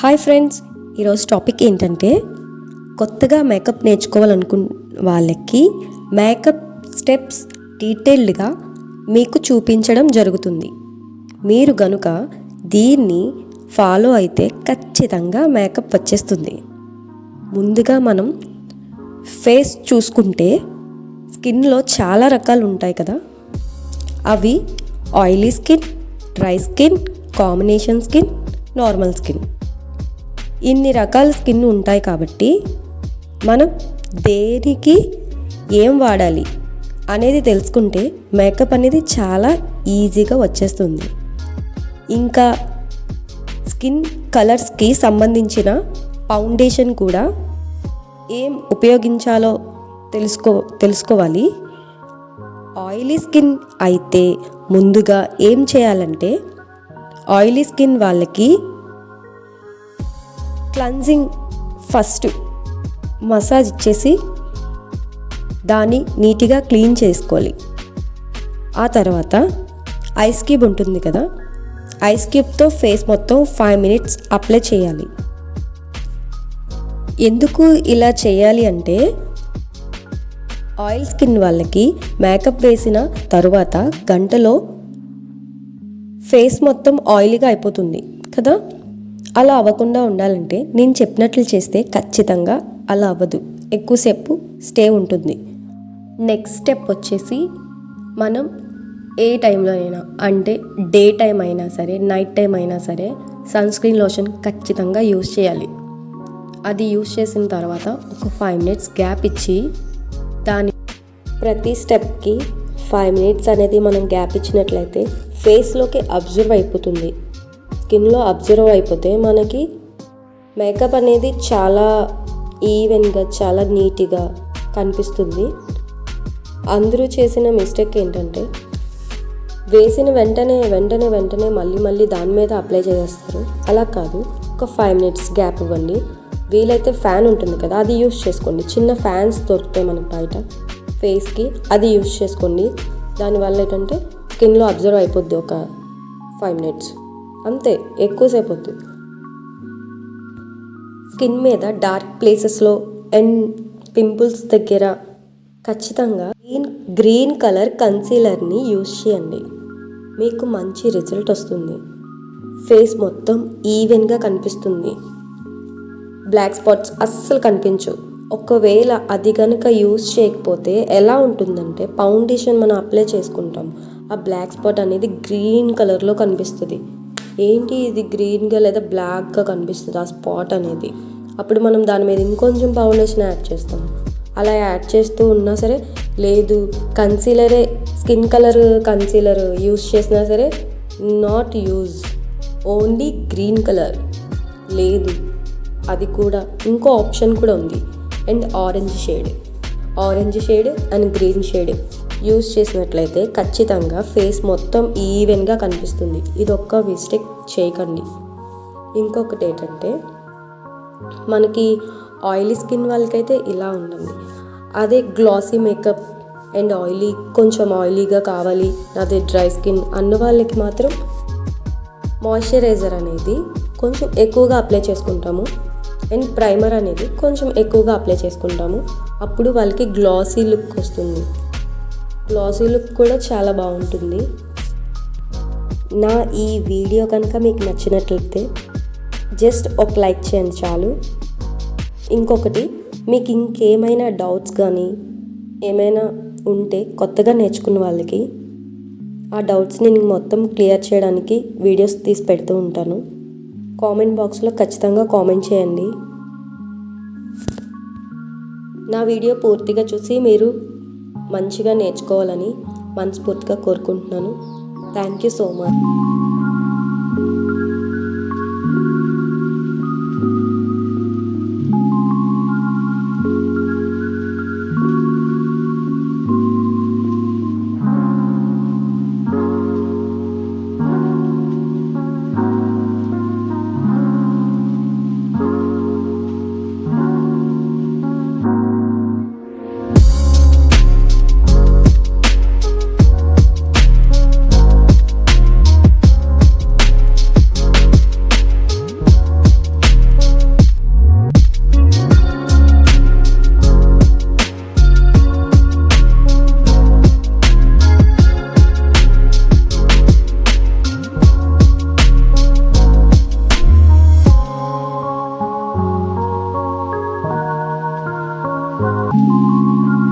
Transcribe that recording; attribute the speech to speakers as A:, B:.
A: Hi friends ఈరోజు topic ఏంటంటే కొత్తగా మేకప్ నేర్చుకోవాలనుకు వాళ్ళకి మేకప్ స్టెప్స్ డీటెయిల్డ్గా మీకు చూపించడం జరుగుతుంది. మీరు గనుక దీన్ని ఫాలో అయితే ఖచ్చితంగా మేకప్ వచ్చేస్తుంది. ముందుగా మనం ఫేస్ చూసుకుంటే స్కిన్లో చాలా రకాలు ఉంటాయి కదా. అవి oily skin dry skin combination skin normal skin. ఇన్ని రకాల స్కిన్ ఉంటాయి కాబట్టి మనం దేనికి ఏం వాడాలి అనేది తెలుసుకుంటే మేకప్ అనేది చాలా ఈజీగా వచ్చేస్తుంది. ఇంకా స్కిన్ కలర్స్కి సంబంధించిన ఫౌండేషన్ కూడా ఏం ఉపయోగించాలో తెలుసుకో తెలుసుకోవాలి. ఆయిలీ స్కిన్ అయితే ముందుగా ఏం చేయాలంటే ఆయిలీ స్కిన్ వాళ్ళకి క్లన్జింగ్ ఫస్ట్ మసాజ్ ఇచ్చేసి దాన్ని నీట్గా క్లీన్ చేసుకోవాలి. ఆ తర్వాత ఐస్ క్యూబ్ ఉంటుంది కదా ఐస్ క్యూబ్తో ఫేస్ మొత్తం ఫైవ్ మినిట్స్ అప్లై చేయాలి. ఎందుకు ఇలా చేయాలి అంటే ఆయిల్ స్కిన్ వాళ్ళకి మేకప్ వేసిన తరువాత గంటలో ఫేస్ మొత్తం ఆయిలీగా అయిపోతుంది కదా. అలా అవ్వకుండా ఉండాలంటే నేను చెప్పినట్లు చేస్తే ఖచ్చితంగా అలా అవ్వదు. ఎక్కువసేపు స్టే ఉంటుంది. నెక్స్ట్ స్టెప్ వచ్చేసి మనం ఏ టైంలోనైనా అంటే డే టైం అయినా సరే నైట్ టైం అయినా సరే సన్ స్క్రీన్ లోషన్ ఖచ్చితంగా యూజ్ చేయాలి. అది యూస్ చేసిన తర్వాత ఒక ఫైవ్ మినిట్స్ గ్యాప్ ఇచ్చి దాని ప్రతి స్టెప్కి ఫైవ్ మినిట్స్ అనేది మనం గ్యాప్ ఇచ్చినట్లయితే ఫేస్లోకి అబ్జర్వ్ అయిపోతుంది. స్కిన్లో అబ్జర్వ్ అయిపోతే మనకి మేకప్ అనేది చాలా ఈవెన్గా చాలా నీట్గా కనిపిస్తుంది. అందరూ చేసిన మిస్టేక్ ఏంటంటే వేసిన వెంటనే వెంటనే వెంటనే మళ్ళీ మళ్ళీ దాని మీద అప్లై చేసేస్తారు. అలా కాదు. ఒక ఫైవ్ మినిట్స్ గ్యాప్ ఇవ్వండి. వీలైతే ఫ్యాన్ ఉంటుంది కదా అది యూస్ చేసుకోండి. చిన్న ఫ్యాన్స్ దొరుకుతాయి మనకి బయట. ఫేస్కి అది యూస్ చేసుకోండి. దానివల్ల ఏంటంటే స్కిన్లో అబ్జర్వ్ అయిపోద్ది ఒక ఫైవ్ మినిట్స్. అంతే ఎక్కువసేపు వద్దు స్కిన్ మీద డార్క్ ప్లేసెస్లో అండ్ పింపుల్స్ దగ్గర ఖచ్చితంగా గ్రీన్ గ్రీన్ కలర్ కన్సీలర్ని యూస్ చేయండి. మీకు మంచి రిజల్ట్ వస్తుంది. ఫేస్ మొత్తం ఈవెన్గా కనిపిస్తుంది. బ్లాక్ స్పాట్స్ అస్సలు కనిపించవు. ఒకవేళ అది కనుక యూస్ చేయకపోతే ఎలా ఉంటుందంటే ఫౌండేషన్ మనం అప్లై చేసుకుంటాం. ఆ బ్లాక్ స్పాట్ అనేది గ్రీన్ కలర్లో కనిపిస్తుంది. ఏంటి ఇది గ్రీన్గా లేదా బ్లాక్గా కనిపిస్తుంది ఆ స్పాట్ అనేది? అప్పుడు మనం దాని మీద ఇంకొంచెం ఫౌండేషన్ యాడ్ చేస్తాం. అలా యాడ్ చేస్తూ ఉన్నా సరే లేదు కన్సీలరే స్కిన్ కలర్ కన్సీలర్ యూస్ చేసినా సరే not use only green colour. లేదు అది కూడా ఇంకో ఆప్షన్ కూడా ఉంది. And orange shade. Orange shade and green shade. Use చేసినట్లయితే ఖచ్చితంగా ఫేస్ మొత్తం ఈవెన్గా కనిపిస్తుంది. ఇది ఒక్క మిస్టేక్ చేయకండి. ఇంకొకటి ఏంటంటే మనకి ఆయిలీ స్కిన్ వాళ్ళకైతే ఇలా ఉండండి అదే గ్లాసీ మేకప్ అండ్ ఆయిలీ కొంచెం ఆయిలీగా కావాలి అదే డ్రై స్కిన్ అన్న వాళ్ళకి మాత్రం మాయిశ్చరైజర్ అనేది కొంచెం ఎక్కువగా అప్లై చేసుకుంటాము. అండ్ ప్రైమర్ అనేది కొంచెం ఎక్కువగా అప్లై చేసుకుంటాము. అప్పుడు వాళ్ళకి గ్లాసీ లుక్ వస్తుంది. గ్లాసీ లుక్ కూడా చాలా బాగుంటుంది. నా ఈ వీడియో కనుక మీకు నచ్చినట్లయితే జస్ట్ ఒక లైక్ చేయండి చాలు. ఇంకొకటి మీకు ఇంకేమైనా డౌట్స్ కానీ ఏమైనా ఉంటే కొత్తగా నేర్చుకున్న వాళ్ళకి ఆ డౌట్స్ నేను మొత్తం క్లియర్ చేయడానికి వీడియోస్ తీసి పెడుతూ ఉంటాను. కామెంట్ బాక్స్లో ఖచ్చితంగా కామెంట్ చేయండి. నా వీడియో పూర్తిగా చూసి మీరు మంచిగా నేర్చుకోవాలని మనస్ఫూర్తిగా కోరుకుంటున్నాను. Thank you so much Thank you.